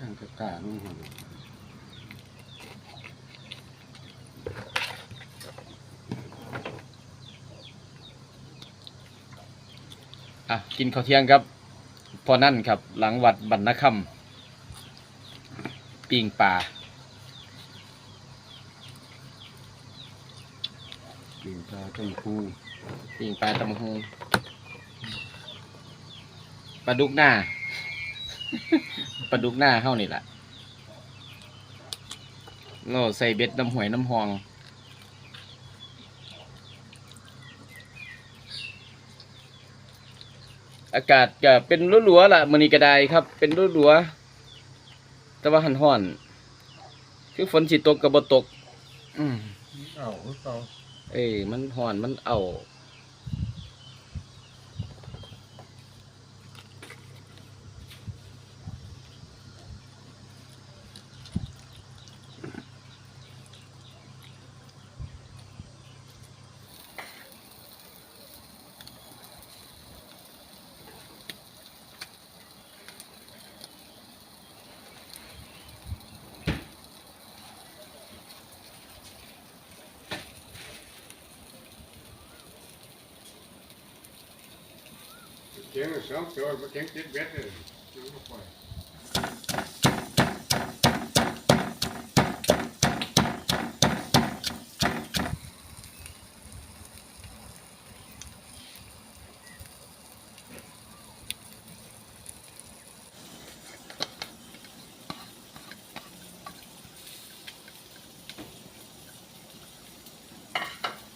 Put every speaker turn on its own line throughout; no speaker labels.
ทางกระกานู่นหั่น
อะกินข้าวเที่ยงครับ พอนั่นครับ หลังวัดบรรณคำปิงป่า
กินปลาต้มคู
ปิงปลาตำบักฮงปลาดุกหน้า ปลาดุกหน้าเข้านี่แหละเราใส่เบ็ดน้ำหวยน้ำหอง อากาศก็เป็นรัวๆล่ะมือนี้ก็ได้ครับ เป็นรัวๆแต่ว่าหันห่อน คือฝนสิตกกับบตก อืม
เอาเอา
เอ้ยมันห่อนมันเอา
เก่งสองตัวมาเก่งติดเบ็ดเลยยังไม่ปล่อย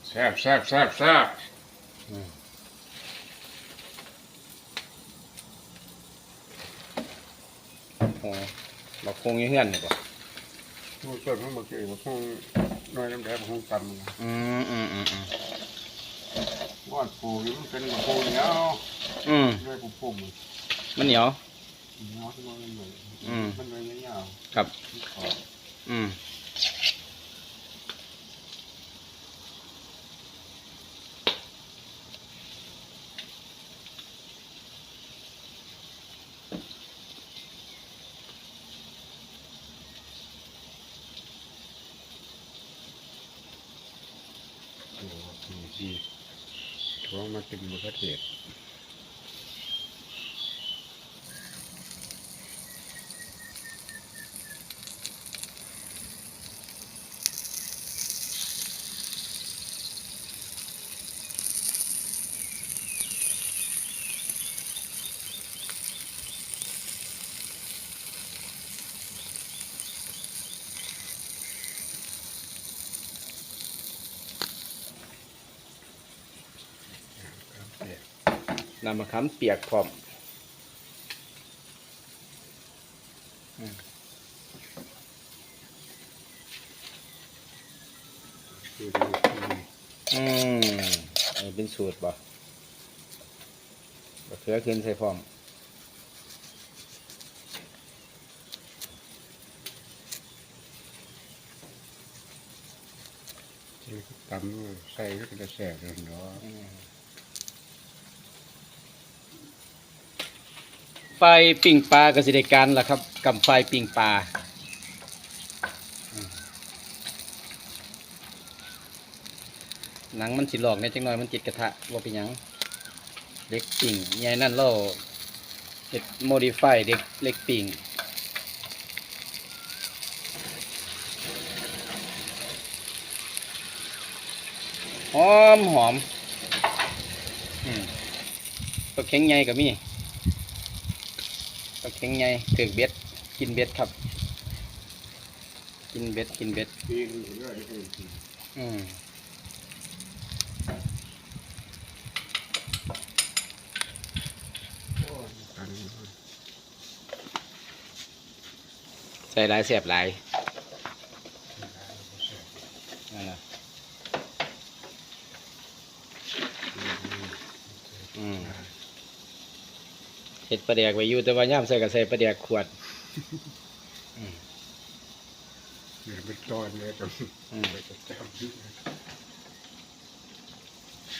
แซ่บแซ่บแซ่บแซ่บ
โอ้บักคงอยี่เฮือนนี่ป่ะ
มูส่วนของมันคือมันคงน้อยน้ำแดงมันคงตำนะ
อืมอืมอืมอืม
ก้อนปูนี่มันเป็นมันปูเหนียว
อืม
ด้วยปูปุ่ม
มันเหนียว
เหนียวที่มันเหมือน
อืม
มันเลยยาว
ครับ
ๆขอบ
อืม
โอ้โหดี ท้องมากินมะเขือเทศ
น้ำมะขามเปียกพร้อม
คือดีอืม
อืมอันนี้เป็นสูตรบ่บะเขือขึ้นใส่พร้อม
ที่ตำใส่ก็จะแสบเลยเนาะ
ไฟปิ่งปลากสิได้การล่ะครับกับไฟปิ่งปลาหนังมันสิหลอกในจังน้อยมันติดกระทะว่าเป็นยังเล็กปิ่งใหญ่นั่นเราเด็ดโมดิฟายเด็กเล็กปิ่งหอมหอมตัวเข็งใหญ่กับมี่ ปลาเค็งไงถือเบ็ดกินเบ็ดครับ กินเบ็ดกินเบ็ด
อื
มใส่หลายเสียบหลายนั่นนะอืม เห็ดปลาแดกไว้อยู่แต่ว่าย่ามใส่กระใส่ปลาแดกขวด
เดี๋ยวเป็นตอนเลยตอกัด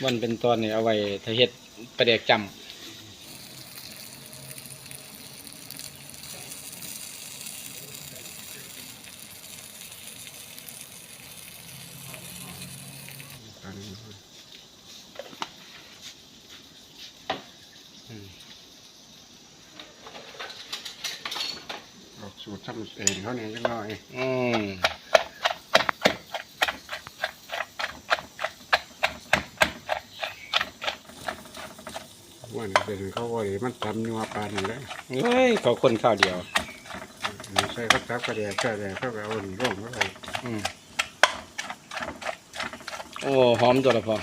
วันเป็นตอนเนี่ยเอาไว้ถ้าเห็ดปลาแดกจำอั
นนี้ ทำเองเขาเนี่ยจังน้อย
อืม
ว่านี่เป็นเขาว่ามันทำนัวปลาหนึ่งเลย
เฮ้ยเขาคนข้าวเดียว
นี่ใส่ก็จับกระเดียกกระเดียเขาก็เอาหนึ่งร่องเข้าไป
อืมโอ้หอมตัวละพอ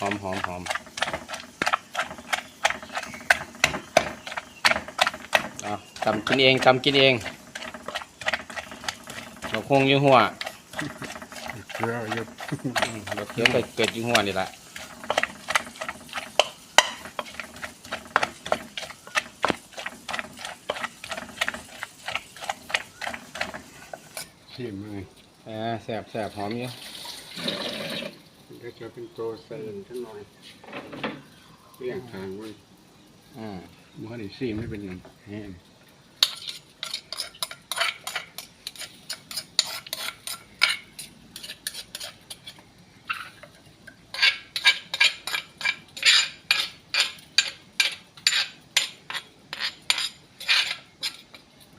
หอมหอมหอมเอา ตำกินเองตำกินเองเราคงอยู่หัว
เกลือเยอะ
อืมเราเคี้ยวไปเกิดอยู่หัวนี่แหละ
ชิมเลย
อ่าแสบแสบหอมอยู่
เดี๋ยวจะเป็นตัวใส่จังน้อยเลี้ยงทางไว้
อืม
มันนี่ซีไม่เป็นอย่างแห้ง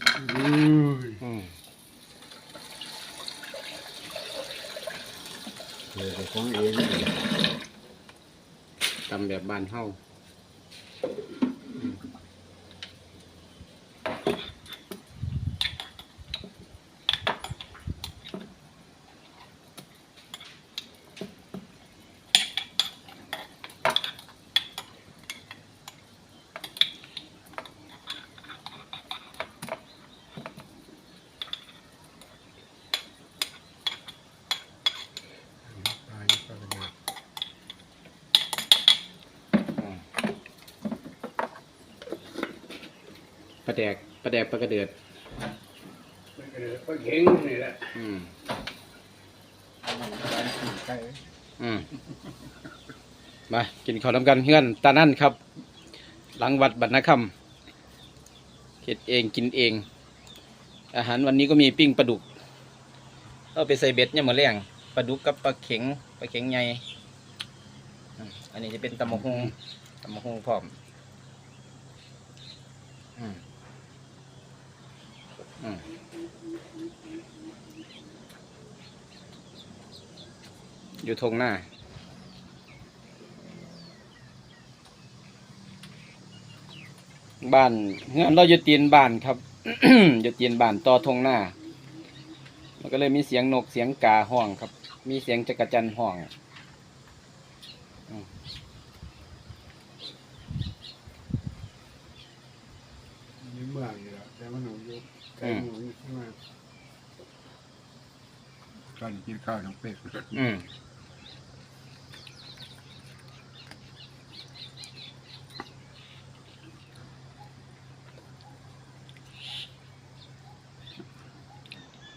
อุ้ย
อืม
เดี๋ยวจะของเอง
ตำ แบบบานเฮาปลา แดกปลาแดกปลากระเดือด
ก็เข่งนี่แหละ
อืม
ใกล้
อืมมากินข้าวน้ำกันเพื่อนตานั่นครับ หลังวัดบรรณคำเฮ็ดเองกินเอง อาหารวันนี้ก็มีปิ้งปลาดุกเอาไปใส่เบ็ดเนี่ยามมาแรงปลาดุกกับปลาเข็งปลาเข็งใหญ่อืมอันนี้จะเป็นตำมะฮุงตำมะฮุงพร้อมอืม อยู่ทงหน้า บ้านเงินเราอยู่ตีนบ้านครับอยู่ตีนบ้านต่อทงหน้า มันก็เลยมีเสียงนกเสียงกาห้องครับ มีเสียงจักรจันห้อง
นี่เมืองนี่แหละแต่มันหนูอยู่ไกลหนูอยู่ที่มา ตอนกินข้าวน้งเป็ด
อืม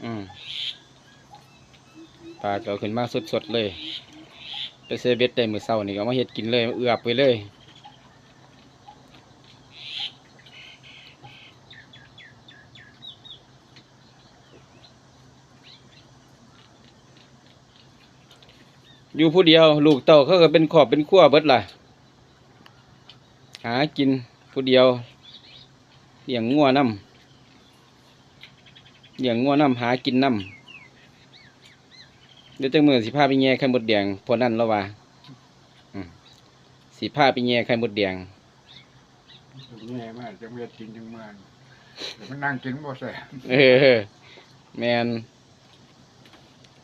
อืมปลาก็เอาขึ้นมาสดๆเลย ไปเซเบ็ดได้มือเศร้านี่ก็เอามาเฮ็ดกินเลย เอือบไปเลย อยู่ผู้เดียว ลูกเต่าเขาก็เป็นขอบเป็นขั้วเบิดล่ะ หากินผู้เดียวเลี้ยงงัวน้ำเลี้ยงงัวน้ำหากินน้ำเดี๋ยวจังมือสิพาไปแง่ไข่มดแดงพอนั่นแล้วว่าอืมสิพาไปแง่ไข่มดแดง
แง่มากจังเวียดกินจังมันเดี๋ยวมันนั่งกินบ่แซ่บ
เออแมนห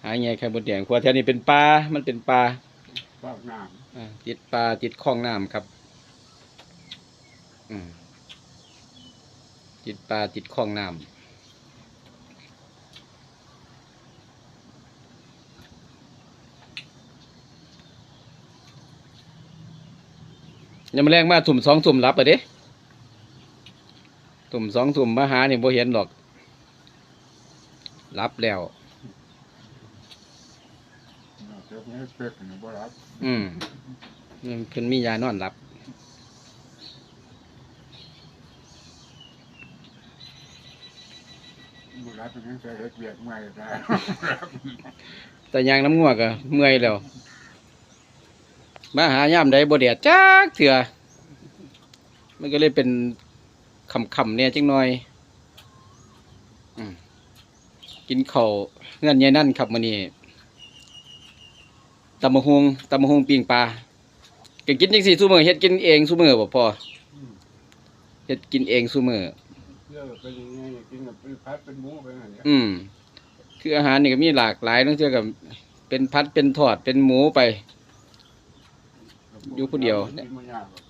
าแง่ไข่มดแดงเพราะแถวนี้เป็นปลา มันเป็นปลา
ปากน้
อ่าติดปลาติดคลองน้ำครับอืมติดปลาติดคลองน้ำยังมาแรงมาถุ่มสองถุ่มรับไปเด้ถุ่มสองถุ่มมาหาเนี่ยบ่เห็นหรอก รับแล้วำ
เดี๋ยวนี้เป็ดนี่บ่รับ
อืมมันเพิ่นมียานอนหลับ
บ่รับมันยังใส่เฮ็ดเวียกใหม่ได้
แตแต่ยางน้ำงัวก็เมื่อยแล้ว มาหายามใดบ่แดดจักเถื่อมันก็เลยเป็นคำๆเนี่ยจังหน่อยอืมกินข้าวเงื่อนยายนั่นครับมื้อนี้ ตำมะฮวงตำมะฮวงปิ้งปลาก็กินจังซี่ซุมื้อเฮ็ดกินเองซุมื้อบ่พอ
อืม
เฮ็ดกินเองซุมื้อ
เลือกเป็นยังไงกินกับเป็นพัดเป็นหมูเป็นอะไรเนี่ย
อืม คืออาหารนี่ก็มีหลากหลายตั้งเทื่อกับเป็นพัดเป็นทอดเป็นหมูไป อยู่ผู้เดียว
กินมันยากหรอก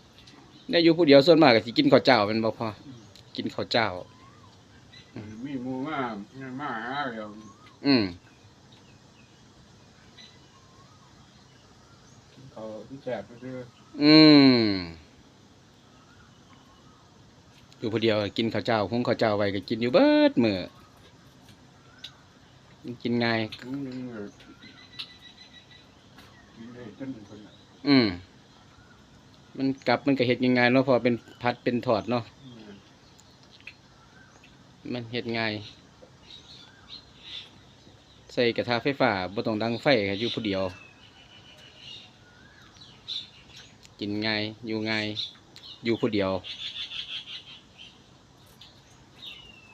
เนี่ยอยู่ผู้เดียวส่วนมากก็สิกินข้าวเจ้าเป็นบ่พอกินข้าวเจ้า
มีหมูมาเงินมาหาเดี๋ยว
อืม
เขาที่แสบก็คือ
อืมอยู่ผู้เดียวกินข้าวเจ้าหุงข้าวเจ้าไว้ก็กินอยู่เบิดมื้อมันกินง่าย
กินเงินเลยกินได้จนคนน่ะ
อืมมันกลับมันก็เฮ็ดง่ายๆเนาะเพอเป็นพัดเป็นทอดเนาะ
อืม
มันเฮ็ดง่ายใส่กระทะไฟฟ้าบ่ต้องดังไฟค่ะอยู่ผู้เดียว กินไงอยู่ไงอยู่ผู้เดียว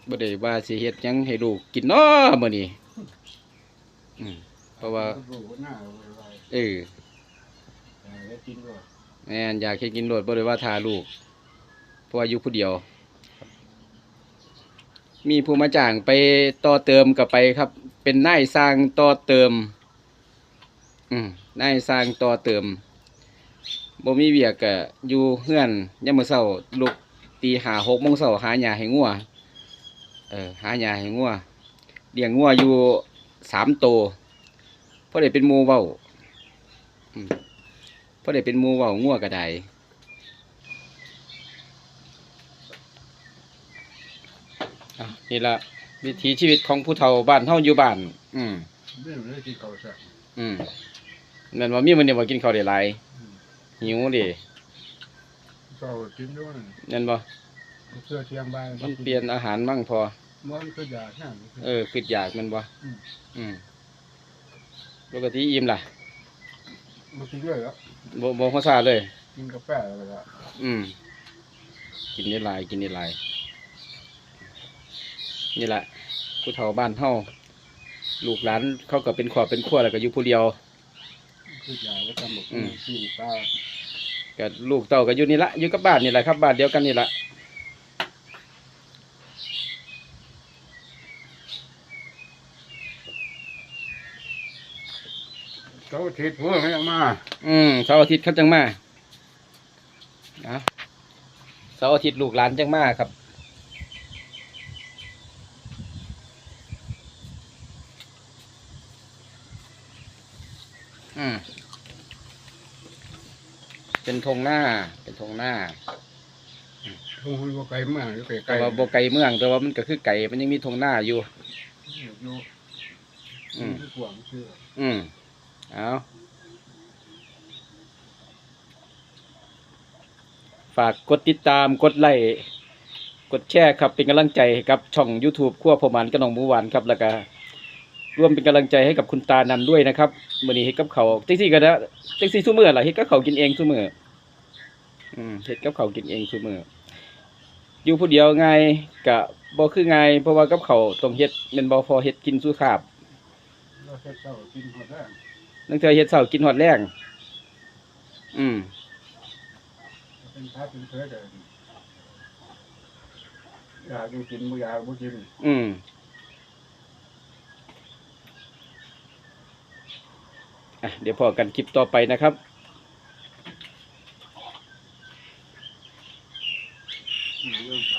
บ่ได้ว่าสิเฮ็ดหยังให้ลูกกินเนาะมื้อนี้อืมเพราะว่าเออ
แม่
นอยากให้กินโลดบ่ได้ว่าทาลูก เพราะว่าอยู่ผู้เดียว มีผู้มาจ้างไปต่อเติมกับไปครับ เป็นนายสร้างต่อเติม อืมนายสร้างต่อเติม บ่มีเวียกก็อยู่เฮือนยามมื้อเช้าลุกตีหาหกโมงเช้าหาหญ้าให้งัวเออหาหญ้าให้งัวเลี้ยงงัวอยู่สามโตวเพราะได้เป็นหมู่เว้าอืมเพราะได้เป็นหมู่เว้างัวก็ได้อะนี่ละวิถีชีวิตของผู้เฒ่าบ้านเฮาอยู่บ้าน อืม
เรื่องได้กินเขาแสบ
อืมนั่นว่ามีมันเนี่ยว่ากินข้าวได้หลาย
อืม
หิวเดิ
เขากินด้วย
นั่นบ่
เสื้อเชียงใบ
มันเปลี่ยนอาหารมั่งพอ
มันก็อยากแค่
เออคิดอยากแมันบ่
อืม
อืมปกติอิ่มล่ะ
มันกินด้วยแล้ว
บ่บ่ฮอดซาเลย
กินกาแฟอะไรละ
อืมกินได้หลายกินได้หลายนี่แหละผู้เฒ่าบ้านเฮาลูกหลานเขาก็เป็นครอบเป็นครัวแล้วก็อยู่ผู้เดียว
คืออยากก็ทำแบบ
อืม
กินปลา
ก็ลูกเต้าก็อยู่นี่ละอยู่กับบ้านนี่แหละครับบ้านเดียวกันนี่ละ
เขาทิศหัวเขายังมา
อืมเสาร์อาทิตย์เขาจังมานะเสาร์อาทิตย์ลูกหลานจังมาครับ อืม เป็นธงหน้า เป็นธงหน้า
ทุ่งหัวไก่มากหรือไก่
แต่
ไก่
ว่าโบไก่เมืองแต่ว่ามันก็คือไก่มันยังมีธงหน้าอยู่
อยู่
อืม
ที่ขวางคือ
อืมเอาฝากกดติดตามกดไลค์กดแชร์ครับเป็นกำลังใจให้กับช่อง YouTube ขั้วพอหมานกระนองหมูหวานครับแล้วก็ ร่วมเป็นกำลังใจให้กับคุณตานันด้วยนะครับมื้อนี้เฮ็ดกับเขาวจังซี่ก็ได้จังซี่ซุมื้อล่ะเฮ็ดกับเขาวกินเองซุมื้ออืมเฮ็ดกับเขาวกินเองซุมื้ออยู่ผู้เดียวง่ายก็บ่คือง่ายเพราะว่ากับเขาวต้องเฮ็ดแม่นบ่พอเฮ็ดกินสู่คาบ
เราเฮ็ดเจ้ากินหมดแล้ว
นังเธอเฮ็ดเช้ากินฮอดแรงอืม
เป็นพระเป็นเพื่อแต่อยากกินบ่อยากบ่กิน
อืม เดี๋ยวพอกันคลิปต่อไปนะครับอืม